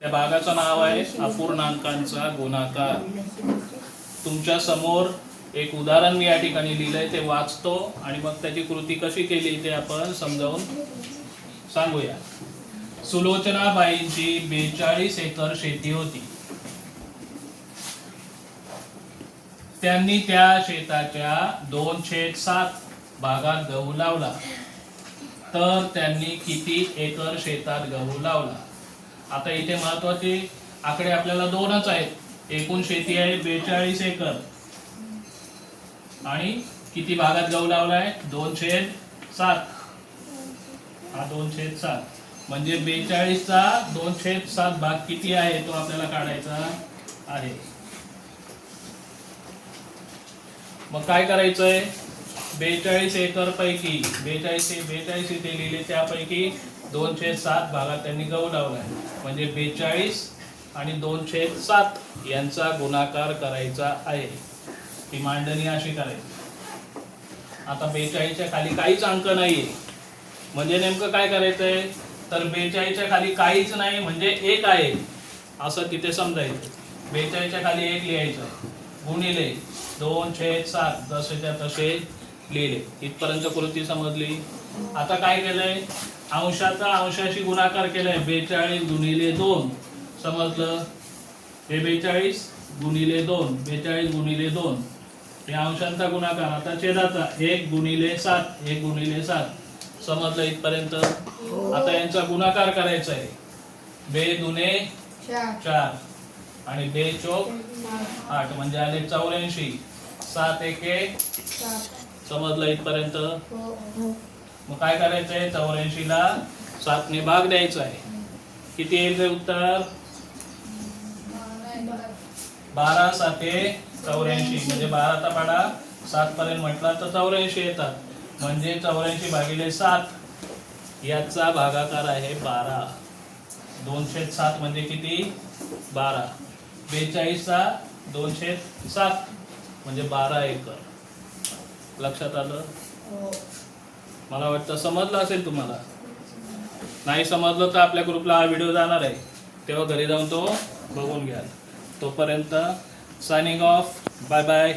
त्या भागाचं नाव आहे अपूर्णांकांचा गुणाकार. तुमच्यासमोर एक उदाहरण मी या ठिकाणी लिहिलंय ते वाचतो आणि मग त्याची कृती कशी केली ते आपण समजावून सांगूया. सुलोचनाबाईंची बेचाळीस एकर शेती होती. त्यांनी त्या शेताच्या दोन छेद सात भागात गहू लावला. तर त्यांनी किती एकर शेतात गहू लावला? आता इथे महत्त्वाचे आकडे आपल्याला दोनच आहेत. एकूण शेती आहे बेचाळीस एकर. आणि किती भागात गहू लावलाय? दोन छेद सात. हा दोन छेद सात. म्हणजे बेचाळीसचा दोन छेद सात भाग किती आहे तो आपल्याला काढायचा आहे. मग काय करायचंय? बेचाळीस एकर पैकी बेचाळीस बेचाळीस इथे लिहिले त्यापैकी दोनशे सात भागात त्यांनी गहू लावलाय. म्हणजे बेचाळीस आणि दोनशे सात यांचा गुणाकार करायचा आहे. ही मांडणी अशी करायची. आता बेचाळीसच्या खाली काहीच अंक नाहीये. म्हणजे नेमकं काय करायचंय? तर बेचाळीसच्या खाली काहीच नाही म्हणजे एक आहे. असं तिथे समजायचं. बेचाळीसच्या खाली एक लिहायचं गुणिले दोन छेद सात जसेच्या तसे लिहिले. इथपर्यंत कृती समजली. आता काय केलंय? अंशाचा अंशाशी गुणाकार केलाय. बेचाळीस गुणिले दोन. समजलं? हे बेचाळीस गुणिले दोन. बेचाळीस गुणिले दोन. हे अंशांचा गुणाकार. आता छेदाचा. एक गुणिले सात. एक गुणिले सात. समजलं इथपर्यंत? आता यांचा गुणाकार करायचा आहे. बे दुने चार. आणि बे चोक आठ. म्हणजे आले चौऱ्याऐंशी. सात एके समजलं इथपर्यंत? मग काय करायचंय चौऱ्याऐंशी ला सातने भाग द्यायचा आहे. किती येईल उत्तर? बारा साते चौऱ्याऐंशी. म्हणजे बाराचा पाडा सात पर्यंत म्हटला तर चौऱ्याऐंशी येतात. म्हणजे चौऱ्याऐंशी भागिले सात याचा भागाकार आहे बारा. दोनशे सात म्हणजे किती? बारा. बेचाळीसचा दोनशे सात म्हणजे बारा एकर. लक्षात आलं? मला वाटतं समजलं असेल तुम्हाला. नाही समजलं तर आपल्या ग्रुपला हा व्हिडिओ जाणार आहे. तेव्हा घरी जाऊन तो बघून घ्याल. तोपर्यंत सायनिंग ऑफ बाय बाय